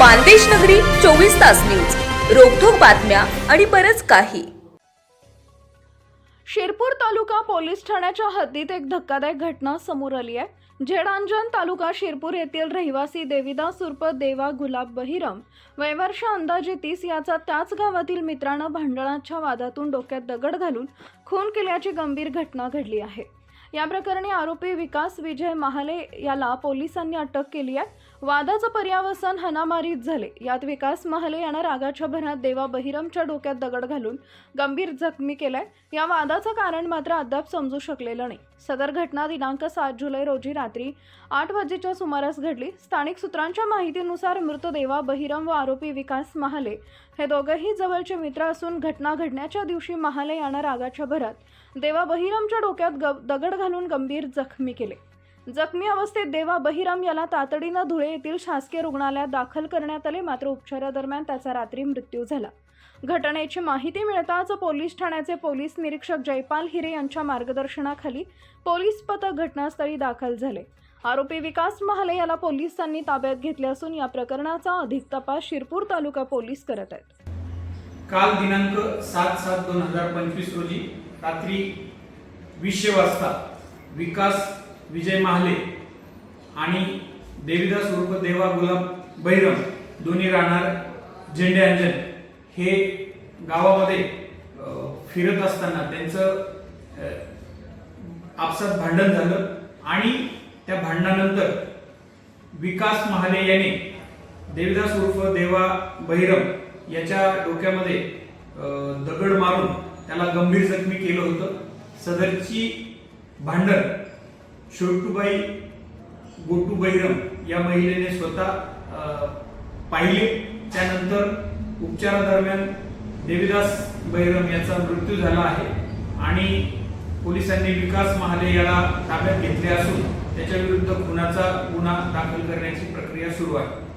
मानदेश नगरी चोवीस तास न्यूज. रोखोक बातम्या आणि बरच काही. शिरपूर तालुका पोलीस ठाण्याच्या हद्दीत एक धक्कादायक घटना समोर आली आहे. झेडांजन तालुका शिरपूर येथील रहिवासी देविदास उर्फ देवा गुलाब बहिरम वयवर्ष अंदाजे तीस याचा त्याच गावातील मित्रानं भांडणाच्या वादातून डोक्यात दगड घालून खून केल्याची गंभीर घटना घडली आहे. या प्रकरणी आरोपी विकास विजय महाले याला पोलिसांनी अटक केली आहे. वादाचं पर्यावसन हनामारीत झाले. यात विकास महाले यानं रागाच्या भरात देवा बहिरमच्या डोक्यात दगड घालून गंभीर जखमी केलाय. या वादाचं कारण मात्र अद्याप समजू शकलेलं नाही. सदर घटना दिनांक सात जुलै रोजी रात्री आठ वाजेच्या सुमारास घडली. स्थानिक सूत्रांच्या माहितीनुसार मृत देवा बहिरम व आरोपी विकास महाले हे दोघंही जवळचे मित्र असून घटना घडण्याच्या दिवशी महाले यानं रागाच्या भरात देवा बहिरमच्या डोक्यात ग दगड घालून गंभीर जखमी केले. जखमी अवस्थेत देवा बहिराम याला तातडीनं धुळे येथील शासकीय रुग्णालयात दाखल करण्यात आले. मात्र उपचारादरम्यान त्याचा रात्री मृत्यू झाला. घटनेची माहिती मिळताच पोलीस ठाण्याचे पोलीस निरीक्षक जयपाल हिरे यांच्या मार्गदर्शनाखाली पोलीस पथक घटनास्थळी दाखल झाले. आरोपी विकास महाले याला पोलिसांनी ताब्यात घेतले असून या प्रकरणाचा अधिक तपास शिरपूर तालुका पोलीस करत आहेत. काल दिनांक सात सात दोन हजार पंचवीस रोजी रात्री वीसशे वाजता विकास विजय महाले आणि देवीदास उर्फ देवा गुलाब बैरम दोन्ही राहणार झेंडे अंजन. हे गावामध्ये फिरत असताना त्यांचं आपसात भांडण झालं आणि त्या भांडणानंतर विकास महाले याने देवीदास उर्फ देवा बहिरम याच्या डोक्यामध्ये दगड मारून त्याला गंभीर जखमी केलं होतं. सदरची भांडण शेवटूबाई गोटू बैरम या महिलेने स्वतः पाहिले. त्यानंतर उपचारादरम्यान देवीदास बैरम याचा मृत्यू झाला आहे आणि पोलिसांनी विकास महाले याला ताब्यात घेतले असून त्याच्या विरुद्ध खुनाचा गुन्हा दाखल करण्याची प्रक्रिया सुरू आहे.